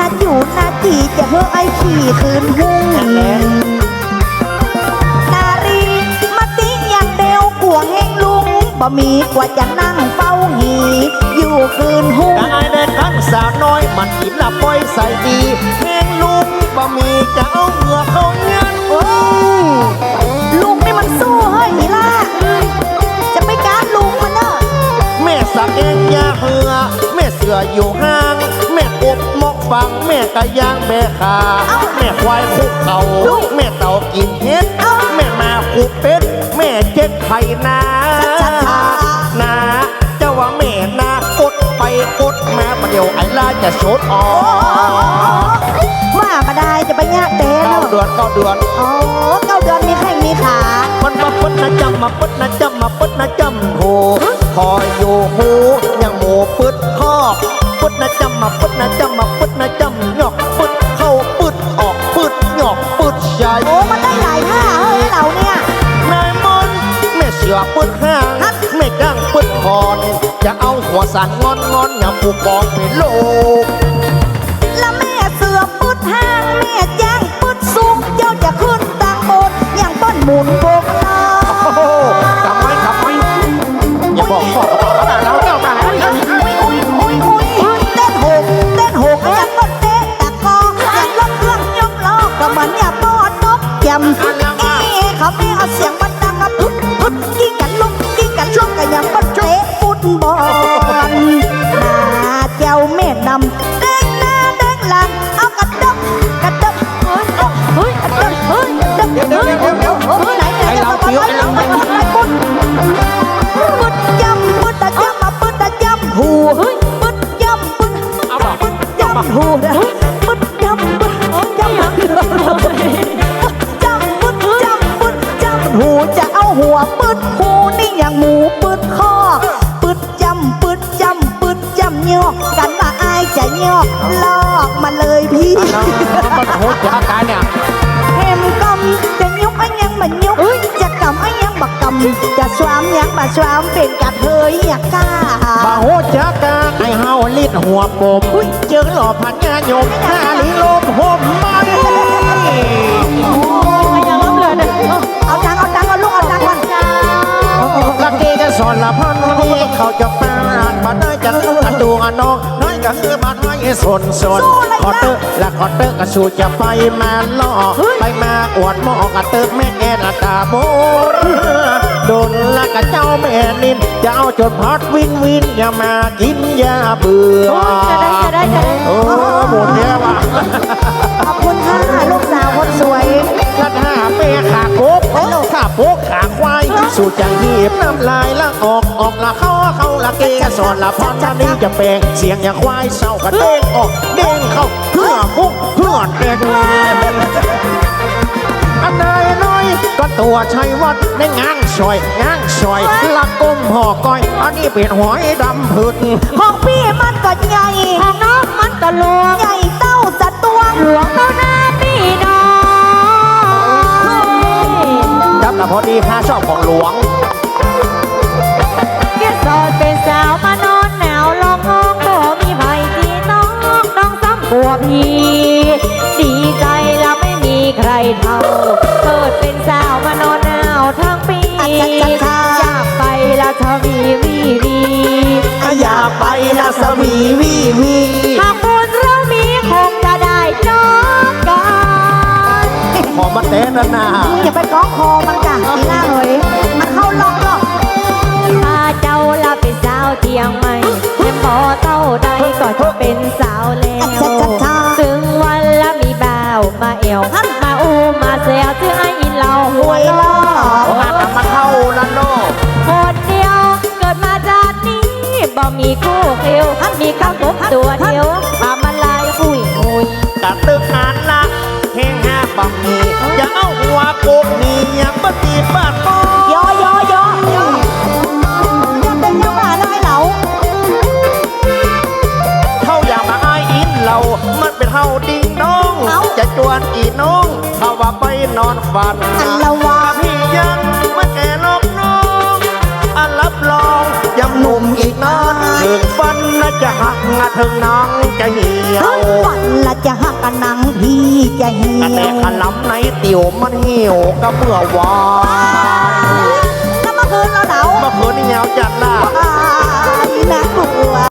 นาจีจะเพื่อไอ้ขี่คืนหุ้งนั่นแหละนารีมาติอย่างเดียวกลัวแห้งลุงบ่มีกว่าจะนั่งเฝ้าหีอยู่คืนหุ้งกายเดินทั้งสาวน้อยมันอิ่มละปล่อยใส่ดีเพลงลุงบ่มีจะเอาเหงื่อเขาเงินโอ้ยลุงนี่มันสู้เฮ้ยนี่ล่ะจะไม่การลุงมันเนอะแม่สักเองยาเหือแม่เสืออยู่ห้า ฟังแม่กะย่างแม่ขาแม่ควายคุกเขาแม่เต่ากินเห็ดแม่มาคุกเป็ด แม่เจ๊กไข่นานาเจ้าว่าแม่นากดไปกดมาประเดี๋ยวไอ้ลาจะชดออว่ามาได้จะไปยากเต้เก้าเนาะเดือนเก้าเดือนโอ้เก้าเดือนมีแข้งมีขามันมาปดนะจำมาปดนะจำมาปดนะจำโหคอยอยู่หู ปดนะจำมาปดนะจำมาปดนะจำหยอกปึดเข้าปึดออกปึดหยอกปึดใจโอ้มันได้หลายท่าเฮ้ยเราเนี่ยนายมนต์แม่เสือปึดห้างแม่ก้างปึดคอนจะเอาหัวสันงอนงอนอย่าผูกกองเป็นโลกแล้วแม่เสือปุดห้างแม่แจ้งปุดสูงเจ้าจะขึ้นตังบนอย่างป้นหมุนโบก ปุดจำยอกกันมาอายจะยอกลอกมาเลยพี่มันโหดจากการเนี่ยเห็มกำจะยุกอันยังมันยุกจะกำอันยังบักกำจะสวามยังบัสวามเป็นกระเทยอยากกล้าบาโหจากการไอ้เฮาลิดหัวปมเจอหล่อพันงานโยมหน้าลิโลมห่มมาดิเอาตังเอาตังเอาลูกเอาตังก่อนลักเกจะสอนละพันนี้เขาจะปานมาได้จังอันดูอั นน้องน้อยก็คือมาน้อยสนสนคอเตอร์และคอเตอร์ก็สู้จะไปมาล่อไปมาอวดหมอกระเติร์แม่แอนตาโมโดนละกะเจ้าแม่นินจะเอาจนพัดวินวินอย่ามากินยาเบื่อโอ้หมดแล้วว่ะขอบคุณค่ะลูกสาวคนสวยกระถาเปขาโคบขาโปกขาควายสู่จังหีบน้ำลายละออกออกละเข้า เข้าละเกสอนละพรนานี้จะแปลงเสียงอย่างควายเศร้ากระเด้งออกเด้งเข้าเพื่อคุกเพื่อแดงอันใดน้อยก็ตัวชัยวัดได้ง้างซอยง้างซอยละก้มห่อก้อย อันนี้เป็นหอยดำพืชของพี่มันก็ใหญ่ของน้องมันก็หลวงใหญ่เต้าสะตวงหลวงเต้าหน้าพี่น้องครับแต่พอดีพาชอบของหลวง อัจฉริยะจากไปแล้วทวีวีวีอย่าไปนะสวีวีวีหากบุญเรามีคงจะได้จบกันขอมาเต้นนะนามึงอย่าไปก้องคอมันจ้ะอีล่าเอ้ยมันเข้าล็อกหรอกถ้าเจ้าละเป็นสาวเทียงใหม่ยังพอเต้าใดก็จะเป็นสาว มีคู่เคียวมีข้าวกบตัวเดียวพามาลายอุ้ยอุ้ยกะตึกอันละเฮงห้าบังมีอย่าเอาหัวโกกนี่อย่าปฏิบัติต่อยอยอยอยอยังเป็นยังมาแล้วไอ้เหลาเท่าอย่ามาอายอินเรามันเป็นเท่าดิ่งน้องจะจวนอีน้องเขาว่าไปนอนฝัน ถึงหนังจะเหี่ยวทั้งฝันละจะหักกันนังพี่จะเหี่กะยแต่วขลำในเตี๋ยวมันเหี่ยวก็เมื่อวานถ้าเมื่อคืนเราหนาวเมื่อคืนนี่เหงาจัดล่ะ ตายน่ากลัว